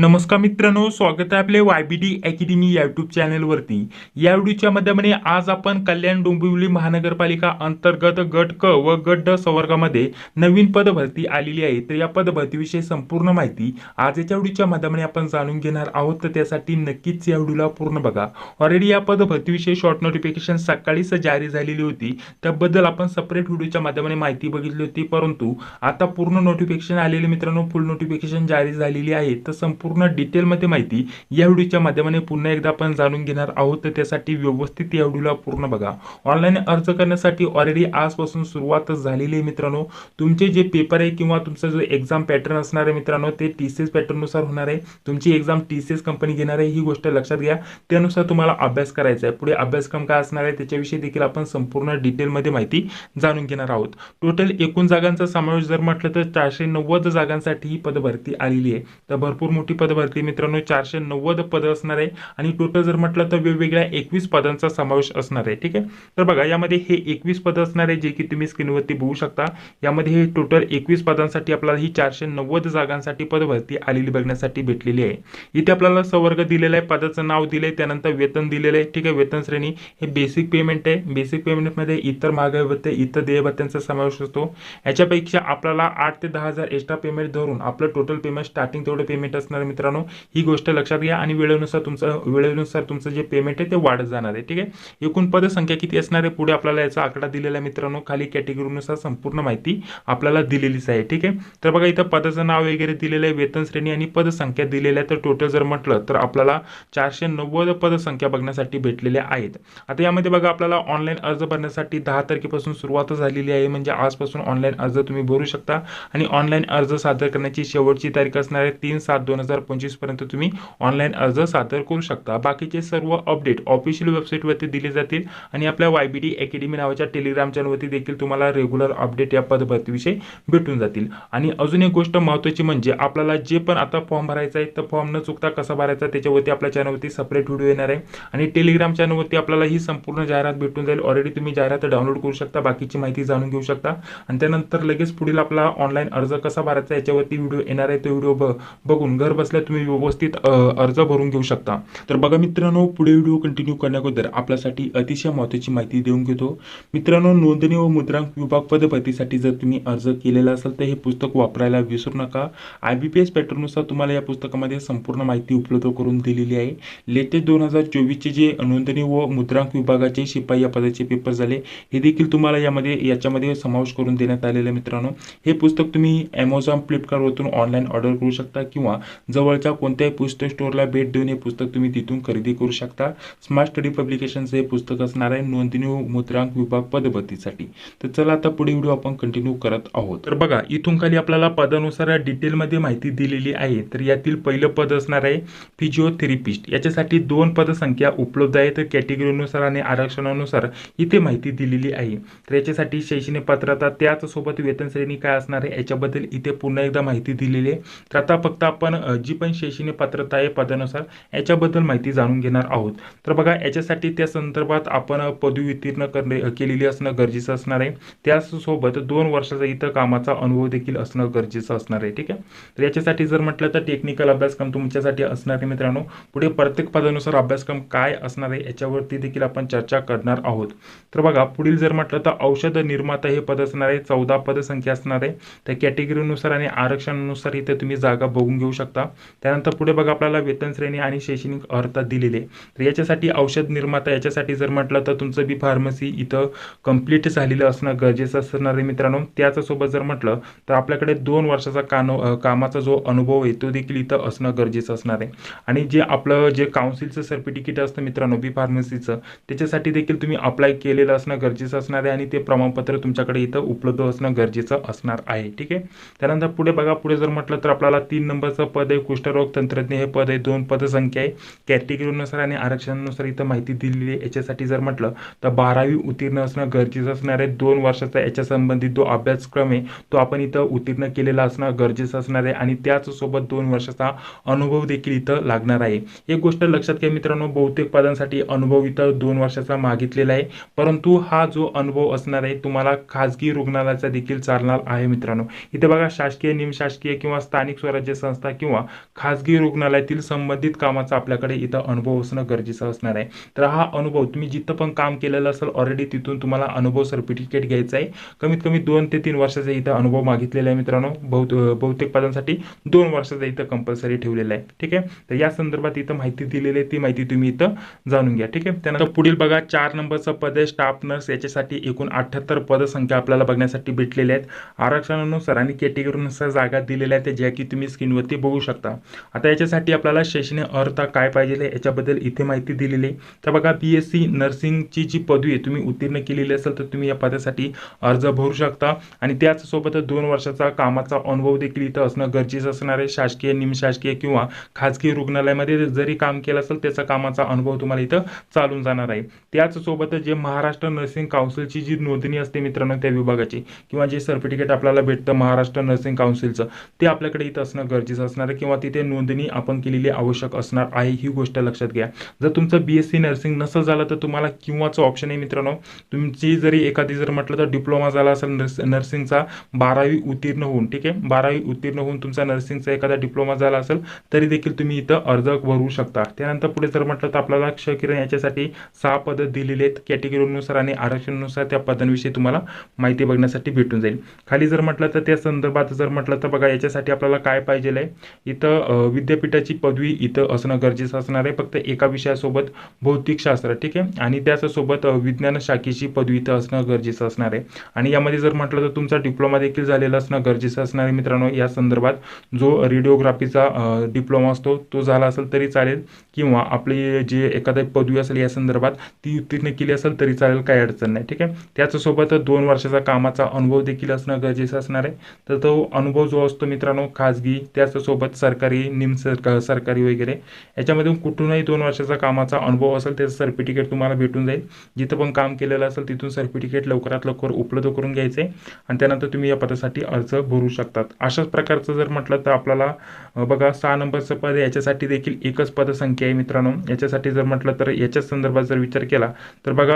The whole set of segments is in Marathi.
नमस्कार मित्रांनो स्वागत आहे आपले Y B D academy YouTube चॅनलवरती या व्हिडिओच्या माध्यमाने आज आपण कल्याण डोंबिवली महानगरपालिका अंतर्गत गट क व गट ड संवर्गामध्ये नवीन पदभरती आलेली आहे. तर या पदभरतीविषयी संपूर्ण माहिती आज याच्या व्हिडिओच्या माध्यमाने आपण जाणून घेणार आहोत. तर त्यासाठी नक्कीच या व्हिडिओला पूर्ण बघा. ऑलरेडी या पदभरतीविषयी शॉर्ट नोटिफिकेशन सकाळीच जारी झालेली होती. त्याबद्दल आपण सेपरेट व्हिडिओच्या माध्यमाने माहिती बघितली होती. परंतु आता पूर्ण नोटिफिकेशन आलेले मित्रांनो फुल नोटिफिकेशन जारी झालेली आहे. तर संपूर्ण पूर्ण डिटेलमध्ये माहिती या व्हिडिओच्या माध्यमाने पुन्हा एकदा आपण जाणून घेणार आहोत. तर त्यासाठी व्यवस्थित या व्हिडिओला पूर्ण बघा. ऑनलाईन अर्ज करण्यासाठी ऑलरेडी आजपासून सुरुवात झालेली आहे मित्रांनो. तुमचे जे पेपर आहे किंवा तुमचा जो एक्झाम पॅटर्न असणार आहे मित्रांनो ते टी सी एस पॅटर्ननुसार होणार आहे. तुमची exam T C S company घेणार आहे ही गोष्ट लक्षात घ्या. त्यानुसार तुम्हाला अभ्यास करायचा आहे. पुढे अभ्यासक्रम काय असणार आहे त्याच्याविषयी देखील आपण संपूर्ण डिटेलमध्ये माहिती जाणून घेणार आहोत. टोटल एकूण जागांचा समावेश जर म्हटलं तर चारशे नव्वद जागांसाठी ही पदभरती आलेली आहे. तर भरपूर मोठी पदभरती मित्रांनो चारशे नव्वद पदं असणार आहे. आणि टोटल जर म्हटलं तर वेगवेगळ्या एकवीस पदांचा समावेश असणार आहे. ठीक आहे? तर बघा यामध्ये हे एकवीस पदं असणार आहे जे की तुम्ही स्क्रीनवरती बघू शकता. यामध्ये हे टोटल एकवीस पदांसाठी आपल्याला ही चारशे नव्वद जागांसाठी पदभरती आलेली बघण्यासाठी भेटलेली आहे. इथे आपल्याला संवर्ग दिलेला आहे पदाचं नाव दिलंय त्यानंतर वेतन दिलेलं आहे. ठीक आहे? वेतन श्रेणी हे बेसिक पेमेंट आहे. बेसिक पेमेंटमध्ये इतर महागाई भत्ते इतर देय भत्त्यांचा समावेश असतो. याच्यापेक्षा आपल्याला आठ ते दहा हजार एक्स्ट्रा पेमेंट धरून आपलं टोटल पेमेंट स्टार्टिंग तेवढं पेमेंट असणार आहे मित्रांनो? ही गोष्ट लक्षात घ्या आणि वेळेनुसार तुमचं वेळेनुसार तुमचं जे पेमेंट आहे ते वाढत जाणार आहे ठीक आहे? एकूण पदसंख्या किती असणार आहे? पुढे आपल्याला याचा आकडा दिलेला आहे मित्रांनो. खाली कॅटेगरीनुसार संपूर्ण माहिती आपल्याला दिलेलीच आहे ठीक आहे? तर बघा इथं पदाचं नाव वगैरे दिलेलं आहे वेतन श्रेणी आणि पदसंख्या दिलेल्या आहे तर टोटल जर म्हटलं तर आपल्याला चारशे नव्वद पदसंख्या बघण्यासाठी भेटलेल्या आहेत. आता यामध्ये बघा आपल्याला ऑनलाईन अर्ज भरण्यासाठी दहा तारखेपासून सुरुवात झालेली आहे. म्हणजे आजपासून ऑनलाईन अर्ज तुम्ही भरू शकता. आणि ऑनलाईन अर्ज सादर करण्याची शेवटची तारीख असणार आहे तीन सात दोन हजार पंचवीसपर्यंत तुम्ही ऑनलाईन अर्ज सादर करू शकता. बाकीचे सर्व अपडेट ऑफिशियल वेबसाईटवरती दिले जातील आणि आपल्या वाय बी डी अकॅडमी नावाच्या टेलिग्राम चॅनलवरती देखील तुम्हाला रेग्युलर अपडेट या पदभरतीविषयी भेटून जातील. आणि अजून एक गोष्ट महत्त्वाची म्हणजे आपल्याला जे पण आता फॉर्म भरायचा आहे तर फॉर्म न चुकता कसा भरायचा त्याच्यावरती आपल्या चॅनलवरती सपरेट व्हिडिओ येणार आहे. आणि टेलिग्राम चॅनलवरती आपल्याला ही संपूर्ण जाहिरात भेटून जाईल. ऑलरेडी तुम्ही जाहिरात डाउनलोड करू शकता. बाकीची माहिती जाणून घेऊ शकता. आणि त्यानंतर लगेच पुढील आपला ऑनलाईन अर्ज कसा भरायचा याच्यावरती व्हिडिओ येणार आहे तो व्हिडिओ बघून घर बसल्या तुम्ही व्यवस्थित अर्ज भरून घेऊ शकता. तर बघा मित्रांनो पुढे व्हिडिओ कंटिन्यू करण्याअगोदर आपल्यासाठी अतिशय महत्त्वाची माहिती देऊन घेतो. मित्रांनो नोंदणी व मुद्रांक विभाग पदपतीसाठी जर तुम्ही अर्ज केलेला असेल तर हे पुस्तक वापरायला विसरू नका. आय बी पी एस पॅटर्ननुसार तुम्हाला या पुस्तकामध्ये संपूर्ण माहिती उपलब्ध करून दिलेली आहे. लेटेस्ट दोन हजार चोवीसचे जे नोंदणी व मुद्रांक विभागाचे शिपाई या पदाचे पेपर झाले हे देखील तुम्हाला यामध्ये याच्यामध्ये समावेश करून देण्यात आलेला आहे मित्रांनो. हे पुस्तक तुम्ही ॲमेझॉन फ्लिपकार्टवरून ऑनलाईन ऑर्डर करू शकता किंवा जवळच्या कोणत्याही पुस्तक स्टोअरला भेट देऊन हे पुस्तक तुम्ही तिथून खरेदी करू शकता. स्मार्ट स्टडी पब्लिकेशनचं हे पुस्तक असणार आहे नोंदणी मुद्रांक विभाग पदभरतीसाठी. तर चला आता पुढे व्हिडिओ आपण कंटिन्यू करत आहोत. तर बघा इथून खाली आपल्याला पदानुसार डिटेलमध्ये माहिती दिलेली आहे. तर यातील पहिलं पद असणार आहे फिजिओथेरपिस्ट याच्यासाठी दोन पदसंख्या उपलब्ध आहे तर कॅटेगरीनुसार आणि आरक्षणानुसार इथे माहिती दिलेली आहे. तर याच्यासाठी शैक्षणिक पात्रता त्याचसोबत वेतन श्रेणी काय असणार आहे? याच्याबद्दल इथे पुन्हा एकदा माहिती दिलेली आहे. तर आता फक्त आपण जी पण शैक्षणिक पात्रता आहे पदानुसार याच्याबद्दल माहिती जाणून घेणार आहोत. तर बघा याच्यासाठी त्या संदर्भात आपण पदवी उत्तीर्ण करणे केलेली असणं गरजेचं असणार आहे. त्याचसोबत दोन वर्षाचा इथं कामाचा अनुभव देखील असणं गरजेचं असणार आहे ठीक आहे? तर याच्यासाठी जर म्हटलं तर टेक्निकल अभ्यासक्रम तुमच्यासाठी असणार आहे मित्रांनो. पुढे प्रत्येक पदानुसार अभ्यासक्रम काय असणार आहे याच्यावरती देखील आपण चर्चा करणार आहोत. तर बघा पुढील जर म्हटलं तर औषध निर्माता हे पद असणार आहे चौदा पदसंख्या असणार आहे. त्या कॅटेगरीनुसार आणि आरक्षणानुसार इथे तुम्ही जागा बघून घेऊ शकता. त्यानंतर पुढे बघा आपल्याला वेतन श्रेणी आणि शैक्षणिक अर्हता दिलेले तर याच्यासाठी औषध निर्माता याच्यासाठी जर म्हटलं तर तुमचं बी फार्मसी इथं कंप्लीट झालेलं असणं गरजेचं असणार आहे मित्रांनो. त्याच्यासोबत जर म्हटलं तर आपल्याकडे दोन वर्षाचा कानो कामाचा जो अनुभव आहे तो देखील इथं असणं गरजेचं असणार आहे. आणि जे आपलं जे काउन्सिलचं सर्टिफिकेट असतं मित्रांनो बी फार्मसीचं त्याच्यासाठी देखील तुम्ही अप्लाय केलेलं असणं गरजेचं असणार आहे आणि ते प्रमाणपत्र तुमच्याकडे इथं उपलब्ध असणं गरजेचं असणार आहे. ठीक आहे? त्यानंतर पुढे बघा पुढे जर म्हटलं तर आपल्याला तीन नंबरचं पद आहे कुष्ठरोग तंत्रज्ञ हे पद आहे दोन पदसंख्या आहे. कॅटेगरीनुसार आणि आरक्षणानुसार इथं माहिती दिलेली आहे. याच्यासाठी जर म्हटलं तर बारावी उत्तीर्ण असणं गरजेचं असणार आहे. दोन वर्षाचा याच्या संबंधित जो अभ्यासक्रम आहे तो आपण इथं उत्तीर्ण केलेला असणं गरजेचं असणार आहे. आणि त्याचसोबत दोन वर्षाचा अनुभव देखील इथं लागणार आहे. एक गोष्ट लक्षात घ्या मित्रांनो बहुतेक पदांसाठी अनुभव इथं दोन वर्षाचा मागितलेला आहे. परंतु हा जो अनुभव असणार आहे तुम्हाला खाजगी रुग्णालयाचा देखील चालणार आहे मित्रांनो. इथे बघा शासकीय निमशासकीय किंवा स्थानिक स्वराज्य संस्था किंवा खाजगी रुग्णालयातील संबंधित कामाचा आपल्याकडे इथं अनुभव असणं गरजेचं असणार आहे. तर हा अनुभव तुम्ही जिथं पण काम केलेलं असेल ऑलरेडी तिथून तुम्हाला अनुभव सर्टिफिकेट घ्यायचं आहे. कमीत कमी दोन ते तीन वर्षाचा इथं अनुभव मागितलेला आहे मित्रांनो. बहुत बहुतेक पदांसाठी दोन वर्षाचा इथं कंपल्सरी ठेवलेला आहे. ठीक आहे? तर या संदर्भात इथं माहिती दिलेली आहे. ती माहिती तुम्ही इथं जाणून घ्या. ठीक आहे? त्यानंतर पुढील बघा चार नंबरचं पद आहे स्टाफ नर्स याच्यासाठी एकूण अठ्ठ्याहत्तर पदसंख्या आपल्याला बघण्यासाठी भेटलेल्या आहेत. आरक्षणानुसार आणि कॅटेगरीनुसार जागा दिलेल्या आहेत. ज्या की तुम्ही स्क्रीनवरती बघू शकता. आता याच्यासाठी आपल्याला शैक्षणिक अर्थ काय पाहिजे याच्याबद्दल इथे माहिती दिलेली आहे. तर बघा बी एस सी नर्सिंगची जी पदवी आहे तुम्ही उत्तीर्ण केलेली असेल तर तुम्ही या पदासाठी अर्ज भरू शकता. आणि त्याचसोबतच दोन वर्षाचा कामाचा अनुभव देखील इथं असणं गरजेचं असणार आहे. शासकीय निमशासकीय किंवा खाजगी रुग्णालयामध्ये जरी काम केलं असेल त्याचा कामाचा अनुभव तुम्हाला इथं चालून जाणार आहे. त्याचसोबतच जे महाराष्ट्र नर्सिंग काउन्सिलची जी नोंदणी असते मित्रांनो त्या विभागाची किंवा जे सर्टिफिकेट आपल्याला भेटतं महाराष्ट्र नर्सिंग काउन्सिलचं ते आपल्याकडे इथं असणं गरजेचं असणार आहे. किंवा तिथे नोंदणी आपण केलेली आवश्यक असणार आहे ही गोष्ट लक्षात घ्या. जर तुमचं बी एस सी नर्सिंग नसेल झालं तर तुम्हाला किंवाचं ऑप्शन आहे मित्रांनो. तुमची जरी एखादी जर म्हटलं तर डिप्लोमा झाला असेल नर्स नर्सिंगचा बारावी उत्तीर्ण होऊन ठीक आहे? बारावी उत्तीर्ण होऊन तुमचा नर्सिंगचा एखादा डिप्लोमा झाला असेल तरी देखील तुम्ही इथं अर्ज भरू शकता. त्यानंतर पुढे जर म्हटलं तर आपल्याला क्षकिरण याच्यासाठी सहा पदं दिलेली आहेत. कॅटेगरीनुसार आणि आरक्षणानुसार त्या पदांविषयी तुम्हाला माहिती बघण्यासाठी भेटून जाईल. खाली जर म्हटलं तर त्या संदर्भात जर म्हटलं तर बघा याच्यासाठी आपल्याला काय पाहिजे आहे? इथं विद्यापीठाची पदवी इथं असणं गरजेचं असणार आहे. फक्त एका विषयासोबत भौतिकशास्त्र ठीक आहे? आणि त्याच्यासोबत विज्ञान शाखेची पदवी इथं असणं गरजेचं असणार आहे. आणि यामध्ये जर म्हटलं तर तुमचा डिप्लोमा देखील झालेला असणं गरजेचं असणार आहे मित्रांनो. या संदर्भात जो रेडिओग्राफीचा डिप्लोमा असतो तो झाला असेल तरी चालेल. किंवा आपली जे एखादी पदवी असेल या संदर्भात ती उत्तीर्ण केली असेल तरी चालेल काही अडचण नाही ठीक आहे? त्याच्यासोबत दोन वर्षाचा कामाचा अनुभव देखील असणं गरजेचं असणार आहे. तर तो अनुभव जो असतो मित्रांनो खाजगी त्याच्यासोबत सरकारी निम सरकारी वगैरे. याच्यामधून कुठूनही दोन वर्षाचा कामाचा अनुभव असेल त्याचं सर्टिफिकेट तुम्हाला भेटून जाईल. जिथं पण काम केलेलं असेल तिथून सर्टिफिकेट लवकरात लवकर उपलब्ध करून घ्यायचे आणि त्यानंतर तुम्ही या पदासाठी अर्ज भरू शकतात. अशाच प्रकारचं जर म्हटलं तर आपल्याला बघा सहा नंबरचं पद याच्यासाठी देखील एकच पदसंख्या आहे मित्रांनो. याच्यासाठी जर म्हटलं तर याच्या संदर्भात जर विचार केला तर बघा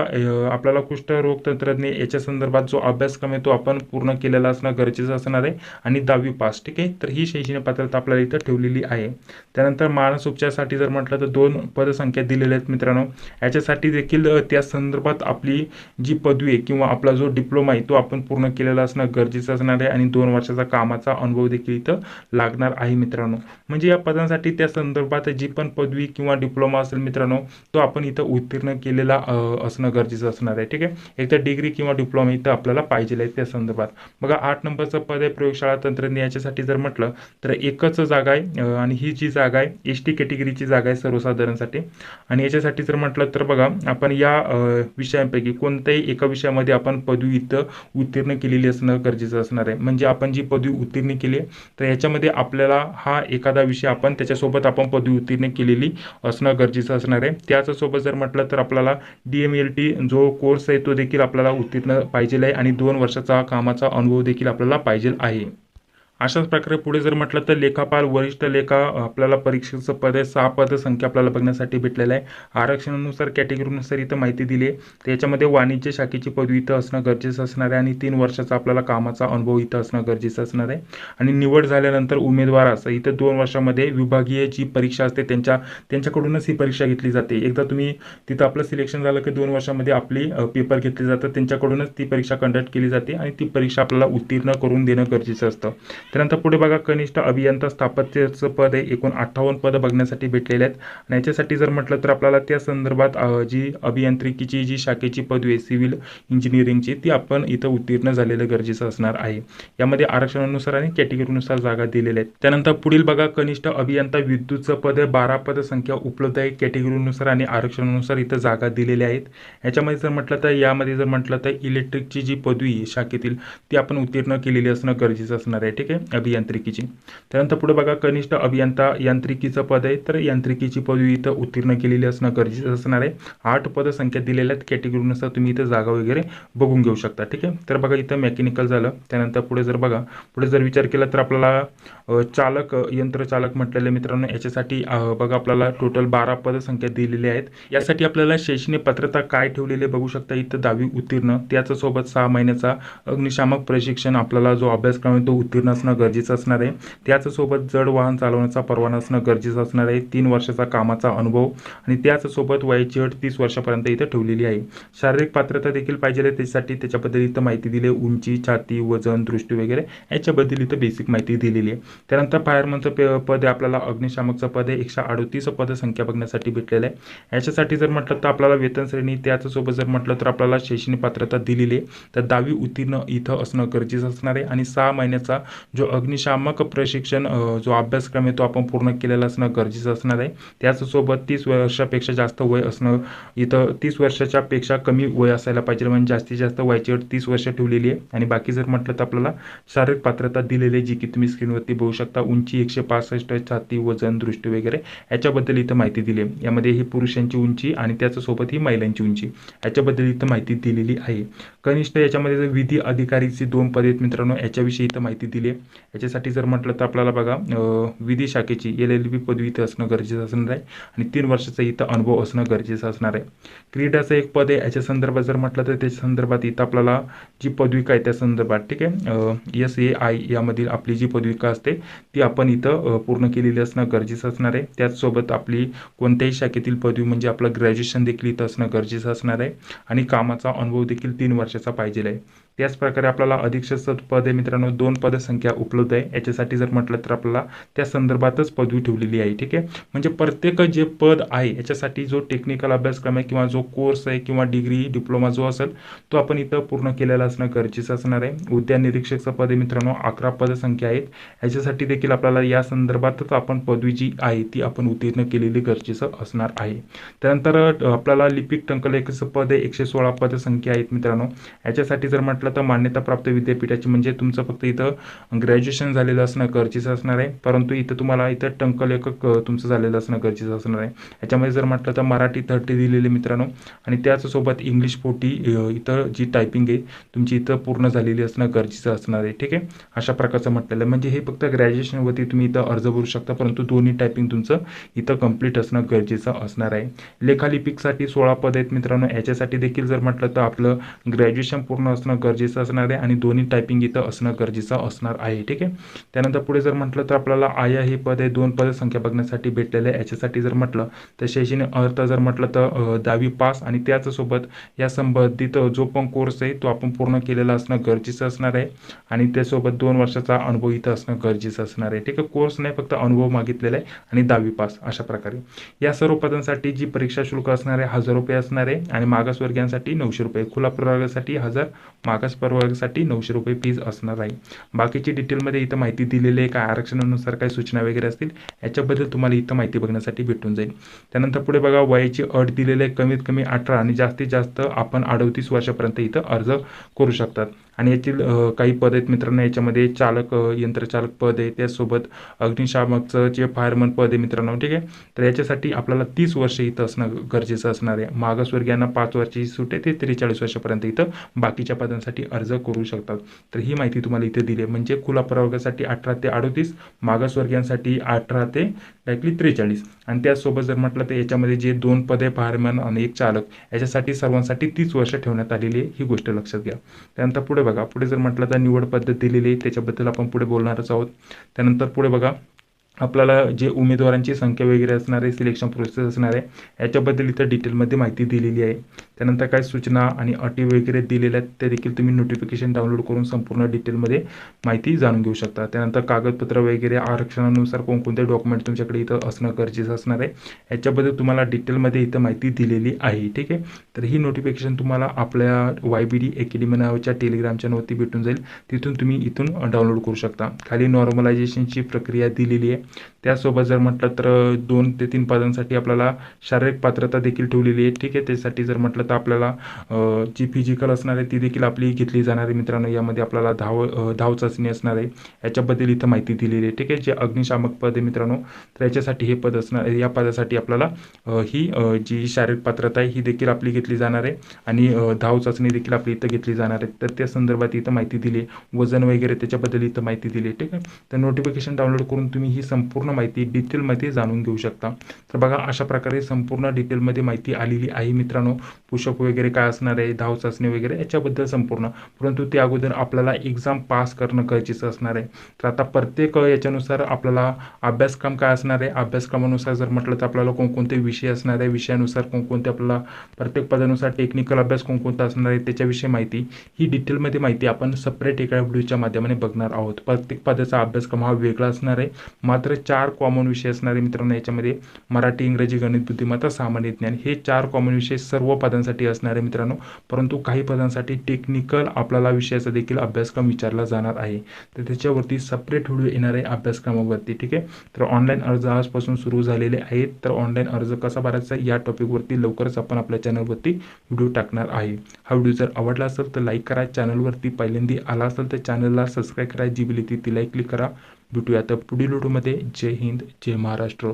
आपल्याला कुष्ठरोग तंत्रज्ञ याच्या संदर्भात जो अभ्यासक्रम आहे तो आपण पूर्ण केलेला असणं गरजेचं असणार आहे. आणि दहावी पास ठीक आहे? तर ही शैक्षणिक पात्रता आपल्याला इथं ठेवलेली आहे. त्यानंतर मानस उपचारासाठी जर म्हटलं तर दोन पदसंख्या दिलेल्या आहेत मित्रांनो. याच्यासाठी देखील त्या संदर्भात आपली जी पदवी आहे किंवा आपला जो डिप्लोमा आहे तो आपण पूर्ण केलेला असणं गरजेचं असणार आहे आणि दोन वर्षाचा कामाचा अनुभव देखील इथं लागणार आहे मित्रांनो. म्हणजे या पदांसाठी त्या संदर्भात जी पण पदवी किंवा डिप्लोमा असेल मित्रांनो तो आपण इथं उत्तीर्ण केलेला असणं गरजेचं असणार आहे. ठीक आहे? एक तर डिग्री किंवा डिप्लोमा इथं आपल्याला पाहिजे आहे त्या संदर्भात. बघा आठ नंबरचं पद आहे प्रयोगशाळा तंत्रज्ञ याच्यासाठी जर म्हटलं तर एकच जागा आहे. आणि ही जी जागा आहे एस टी कॅटेगरीची जागा आहे सर्वसाधारणसाठी. आणि याच्यासाठी जर म्हटलं तर बघा आपण या विषयांपैकी कोणत्याही एका विषयामध्ये आपण पदवी इथं उत्तीर्ण केलेली असणं गरजेचं असणार आहे. म्हणजे आपण जी पदवी उत्तीर्ण केली आहे तर याच्यामध्ये आपल्याला हा एखादा विषय आपण त्याच्यासोबत आपण पदवी उत्तीर्ण केलेली असणं गरजेचं असणार आहे. त्याच्यासोबत जर म्हटलं तर आपल्याला डी एम एल टी जो कोर्स आहे तो देखील आपल्याला उत्तीर्ण पाहिजे आहे आणि दोन वर्षाचा कामाचा अनुभव देखील आपल्याला पाहिजे आहे. अशाच प्रकारे पुढे जर म्हटलं तर लेखापाल वरिष्ठ लेखा आपल्याला परीक्षेचं पद आहे. सहा पद संख्या आपल्याला बघण्यासाठी भेटलेलं आहे. आरक्षणानुसार कॅटेगरीनुसार इथं माहिती दिली आहे. त्याच्यामध्ये वाणिज्य शाखेची पदवी इथं असणं गरजेचं असणार आहे आणि तीन वर्षाचा आपल्याला कामाचा अनुभव इथं असणं गरजेचं असणार आहे. आणि निवड झाल्यानंतर उमेदवार असं इथं दोन वर्षामध्ये विभागीय जी परीक्षा असते. त्यांच्या त्यांच्याकडूनच ही परीक्षा घेतली जाते. एकदा तुम्ही तिथं आपलं सिलेक्शन झालं की दोन वर्षामध्ये आपली पेपर घेतले जातात त्यांच्याकडूनच ती परीक्षा कंडक्ट केली जाते आणि ती परीक्षा आपल्याला उत्तीर्ण करून देणं गरजेचं असतं. त्यानंतर पुढे बघा कनिष्ठ अभियंता स्थापत्याचं पद आहे एकूण अठ्ठावन्न पदं बघण्यासाठी भेटलेले आहेत. आणि याच्यासाठी जर म्हटलं तर आपल्याला त्या संदर्भात जी अभियांत्रिकीची जी शाखेची पदवी आहे सिव्हिल इंजिनिअरिंगची ती आपण इथं उत्तीर्ण झालेलं गरजेचं असणार आहे. यामध्ये आरक्षणानुसार आणि कॅटेगरीनुसार जागा दिलेल्या आहेत. त्यानंतर पुढील बघा कनिष्ठ अभियंता विद्युतचं पद आहे बारा पदसंख्या उपलब्ध आहे. कॅटेगरीनुसार आणि आरक्षणानुसार इथं जागा दिलेल्या आहेत. याच्यामध्ये जर म्हटलं तर यामध्ये जर म्हटलं तर इलेक्ट्रिकची जी पदवी शाखेतील ती आपण उत्तीर्ण केलेली असणं गरजेचं असणार आहे. ठीक आहे? अभियांत्रिकीची. त्यानंतर पुढे बघा कनिष्ठ अभियंता यांत्रिकीचं पद आहे. तर यांत्रिकीची पदवी इथं उत्तीर्ण केलेली असणं गरजेचं असणार आहे. आठ पद संख्या दिलेल्या आहेत. कॅटेगरीनुसार तुम्ही इथं जागा वगैरे बघून घेऊ शकता. ठीक आहे? तर बघा इथं मेकॅनिकल झालं. त्यानंतर पुढे जर बघा पुढे जर विचार केला तर आपल्याला चालक यंत्रचालक म्हटलेले मित्रांनो याच्यासाठी बघा आपल्याला टोटल बारा पद संख्या दिलेली आहेत. यासाठी आपल्याला शैक्षणिक पात्रता काय ठेवलेले बघू शकता. इथं दहावी उत्तीर्ण. त्याच्यासोबत सहा महिन्याचा अग्निशामक प्रशिक्षण आपल्याला जो अभ्यासक्रम आहे तो उत्तीर्ण असणं गरजेचं असणार आहे. त्याचसोबत जड वाहन चालवण्याचा परवाना असणं गरजेचं असणार आहे. तीन वर्षाचा कामाचा अनुभव आणि त्याचसोबत वयाची अट तीस वर्षापर्यंत इथं ठेवलेली आहे. शारीरिक पात्रता देखील पाहिजे आहे. त्याच्यासाठी त्याच्याबद्दल इथं माहिती दिली आहे. उंची छाती वजन दृष्टी वगैरे याच्याबद्दल इथं बेसिक माहिती दिलेली आहे. त्यानंतर फायरमनचं पे पद आहे. आपल्याला अग्निशामकचं पद आहे. एकशे अडतीस पदसंख्या बघण्यासाठी भेटलेलं आहे. याच्यासाठी जर म्हटलं तर आपल्याला वेतन श्रेणी त्याचसोबत जर म्हटलं तर आपल्याला शैक्षणिक पात्रता दिलेली आहे. तर दहावी उत्तीर्ण इथं असणं गरजेचं असणार आहे. आणि सहा महिन्याचा जो अग्निशामक प्रशिक्षण जो अभ्यासक्रम आहे तो आपण पूर्ण केलेला असणं गरजेचं असणार आहे. त्याचसोबत तीस वर्षापेक्षा जास्त वय असणं इथं तीस वर्षाच्या पेक्षा कमी वय असायला पाहिजे. म्हणजे जास्तीत जास्त वयाची अट तीस वर्ष ठेवलेली आहे. आणि बाकी जर म्हटलं तर आपल्याला शारीरिक पात्रता दिलेली आहे जी की तुम्ही स्क्रीनवरती बघू शकता. उंची एकशे पासष्ट छाती वजन दृष्टी वगैरे याच्याबद्दल इथं माहिती दिली आहे. यामध्ये ही पुरुषांची उंची आणि त्याच्यासोबत ही महिलांची उंची याच्याबद्दल इथं माहिती दिलेली आहे. कनिष्ठ याच्यामध्ये जर विधी अधिकारीची दोन पदे आहेत मित्रांनो याच्याविषयी इथं माहिती दिली आहे. याच्यासाठी जर म्हटलं तर आपल्याला बघा विधी शाखेची एल एल बी पदवी इथं असणं गरजेचं असणार आहे आणि तीन वर्षाचा इथं अनुभव असणं गरजेचं असणार आहे. क्रीडाचं एक पद आहे याच्या संदर्भात जर म्हटलं तर त्याच्या संदर्भात इथं आपल्याला जी पदविका आहे त्या संदर्भात ठीक आहे? एस ए आय यामधील आपली जी पदविका असते ती आपण इथं पूर्ण केलेली असणं गरजेचं असणार आहे. त्याचसोबत आपली कोणत्याही शाखेतील पदवी म्हणजे आपलं ग्रॅज्युएशन देखील इथं असणं गरजेचं असणार आहे आणि कामाचा अनुभव देखील तीन वर्षाचा पाहिजे आहे. त्याचप्रकारे आपल्याला अधीक्षक पद मित्रांनो दोन पदसंख्या उपलब्ध आहे. याच्यासाठी जर म्हटलं तर आपल्याला त्या संदर्भातच पदवी ठेवलेली आहे ठीक आहे? म्हणजे प्रत्येक जे पद आहे याच्यासाठी जो टेक्निकल अभ्यासक्रम आहे किंवा जो कोर्स आहे किंवा डिग्री डिप्लोमा जो असेल तो आपण इथं पूर्ण केलेला असणं गरजेचं असणार आहे. उद्यान निरीक्षकचं पद मित्रांनो अकरा पदसंख्या आहेत. याच्यासाठी देखील आपल्याला या संदर्भातच आपण पदवी जी आहे ती आपण उत्तीर्ण केलेली गरजेचं असणार आहे. त्यानंतर आपल्याला लिपिक टंकलेखचं पद आहे एकशे सोळा पदसंख्या आहेत मित्रांनो. याच्यासाठी जर म्हटलं तर मान्यताप्राप्त विद्यापीठाची म्हणजे तुमचं फक्त इथं ग्रॅज्युएशन झालेलं असणं गरजेचं असणार आहे. परंतु इथं तुम्हाला इथं टंकलेखक लेखक तुमचं झालेलं असणं गरजेचं असणार आहे. याच्यामध्ये जर म्हटलं तर मराठी थर्टी दिलेले मित्रांनो आणि त्याचसोबत इंग्लिश फोर्टी इथं जी टायपिंग आहे तुमची इथं पूर्ण झालेली असणं गरजेचं असणार आहे. ठीक आहे? अशा प्रकारचं म्हटलेलं आहे. म्हणजे हे फक्त ग्रॅज्युएशनवरती तुम्ही इथं अर्ज भरू शकता परंतु दोन्ही टायपिंग तुमचं इथं कंप्लीट असणं गरजेचं असणार आहे. लेखालिपिकसाठी सोळा पद आहेत मित्रांनो. याच्यासाठी देखील जर म्हटलं तर आपलं ग्रॅज्युएशन पूर्ण असणं गरजेचं गरजेचं असणार आहे आणि दोन्ही टायपिंग इथं असणं गरजेचं असणार आहे ठीक आहे? त्यानंतर पुढे जर म्हटलं तर आपल्याला आया हे पद आहे दोन पद संख्या बघण्यासाठी भेटलेलं आहे. याच्यासाठी जर म्हटलं तर शैक्षणिक अर्थ जर म्हटलं तर दहावी पास आणि त्याचसोबत या संबंधित जो पण कोर्स आहे तो आपण पूर्ण केलेला असणं गरजेचं असणार आहे आणि त्यासोबत दोन वर्षाचा अनुभव इथं असणं गरजेचं असणार आहे ठीक आहे? कोर्स नाही फक्त अनुभव मागितलेला आहे आणि दहावी पास अशा प्रकारे. या सर्व पदांसाठी जी परीक्षा शुल्क असणार आहे हजार रुपये असणार आहे आणि मागासवर्गीयांसाठी नऊशे रुपये. खुला प्रवर्गासाठी हजार मागास प्रवर्गासाठी नऊशे रुपये फीज असणार आहे. बाकीची डिटेलमध्ये इथं माहिती दिलेली आहे. काय आरक्षणानुसार काय सूचना वगैरे असतील याच्याबद्दल तुम्हाला इथं माहिती बघण्यासाठी भेटून जाईल. त्यानंतर पुढे बघा वयाची अट दिलेली आहे. कमीत कमी अठरा आणि जास्तीत जास्त आपण अडतीस वर्षापर्यंत इथं अर्ज करू शकतात. आणि यातील काही पद आहेत मित्रांनो याच्यामध्ये चालक यंत्रचालक पद आहे त्याचसोबत अग्निशामकचं जे फायरमन पद आहे मित्रांनो ठीक आहे? तर याच्यासाठी आपल्याला तीस वर्ष इथं असणं गरजेचं असणार आहे. मागासवर्गीयांना पाच वर्षाची सूट आहे ते त्रेचाळीस वर्षापर्यंत इथं बाकीच्या पदांसाठी अर्ज करू शकतात. तर ही माहिती तुम्हाला इथे दिली आहे. म्हणजे खुला प्रवर्गासाठी अठरा ते अडतीस मागासवर्गीयांसाठी अठरा ते लाईकली त्रेचाळीस. आणि त्याचसोबत जर म्हटलं तर याच्यामध्ये जे दोन पदे फायरमॅन आणि एक चालक याच्यासाठी सर्वांसाठी तीस वर्ष ठेवण्यात आलेली आहे ही गोष्ट लक्षात घ्या. त्यानंतर पुढे बघा पुढे जर म्हटलं तर निवड पद्धत दिलेली आहे त्याच्याबद्दल आपण पुढे बोलणारच आहोत. त्यानंतर पुढे बघा आपल्याला जे उमेदवारांची संख्या वगैरे असणार आहे सिलेक्शन प्रोसेस असणार आहे याच्याबद्दल इथं डिटेलमध्ये माहिती दिलेली आहे. त्यानंतर काय सूचना आणि अटी वगैरे दिलेल्या आहेत ते देखील तुम्ही नोटिफिकेशन डाउनलोड करून संपूर्ण डिटेलमध्ये माहिती जाणून घेऊ शकता. त्यानंतर कागदपत्र वगैरे आरक्षणानुसार कोणकोणते डॉक्युमेंट तुमच्याकडे इथं असणं गरजेचं असणार आहे याच्याबद्दल तुम्हाला डिटेलमध्ये इथं माहिती दिलेली आहे ठीक आहे? तर ही नोटिफिकेशन तुम्हाला आपल्या वाय बी डी अकॅडमी नावाच्या टेलिग्राम चॅनलवरती भेटून जाईल. तिथून तुम्ही इथून डाउनलोड करू शकता. खाली नॉर्मलायझेशनची प्रक्रिया दिलेली आहे. त्यासोबत जर म्हटलं तर दोन ते तीन पदांसाठी आपल्याला शारीरिक पात्रता देखील ठेवलेली आहे. ठीक आहे त्यासाठी जर म्हटलं तर आपल्याला जी फिजिकल असणार आहे ती देखील आपली घेतली जाणार आहे मित्रांनो. यामध्ये आपल्याला धाव धाव चाचणी असणार आहे. याच्याबद्दल इथं माहिती दिलेली आहे. ठीक आहे जे अग्निशामक पद आहे मित्रांनो तर याच्यासाठी हे पद असणार या पदासाठी आपल्याला ही जी शारीरिक पात्रता आहे ही देखील आपली घेतली जाणार आहे. आणि धाव चाचणी देखील आपली इथं घेतली जाणार आहे. तर त्या संदर्भात इथं माहिती दिली आहे. वजन वगैरे त्याच्याबद्दल इथं माहिती दिली आहे. ठीक आहे तर नोटिफिकेशन डाउनलोड करून तुम्ही ही संपूर्ण माहिती डिटेलमध्ये जाणून घेऊ शकता. तर बघा अशा प्रकारे संपूर्ण डिटेलमध्ये माहिती आलेली आहे. मित्रांनो पुषप वगैरे काय असणार आहे? धाव चाचणी वगैरे याच्याबद्दल संपूर्ण. परंतु त्या अगोदर आपल्याला एक्झाम पास करणं गरजेचं असणार आहे. तर आता प्रत्येक याच्यानुसार आपल्याला अभ्यासक्रम काय असणार आहे? अभ्यासक्रमानुसार जर म्हटलं तर आपल्याला कोणकोणते विषय असणार आहे? विषयानुसार कोणकोणते आपल्याला प्रत्येक पदानुसार टेक्निकल अभ्यास कोणकोणता असणार आहे? त्याच्याविषयी माहिती. ही डिटेलमध्ये माहिती आपण सपरेट एका व्हिडिओच्या माध्यमाने बघणार आहोत. प्रत्येक पदाचा अभ्यासक्रम हा वेगळा असणार आहे. मात्र चार कॉमन विषय असणारे मित्रांनो याच्यामध्ये मराठी इंग्रजी गणित बुद्धिमत्ता सामान्य ज्ञान हे चार कॉमन विषय सर्व पदांसाठी असणारे मित्रांनो. परंतु काही पदांसाठी टेक्निकल आपल्याला विषयाचा देखील अभ्यासक्रम विचारला जाणार आहे. तर त्याच्यावरती सपरेट व्हिडिओ येणार आहे अभ्यासक्रमावरती ठीक आहे? तर ऑनलाईन अर्ज आजपासून सुरू झालेले आहेत. तर ऑनलाईन अर्ज कसा भरायचा या टॉपिकवरती लवकरच आपण आपल्या चॅनलवरती व्हिडिओ टाकणार आहे. हा व्हिडिओ जर आवडला असेल तर लाईक करा. चॅनलवरती पहिल्यांदा आला असेल तर चॅनलला सबस्क्राईब करा. जी बिली ती तिलाही क्लिक करा. भेटूया तर पुढील व्हिडिओमध्ये. जय हिंद जय महाराष्ट्र.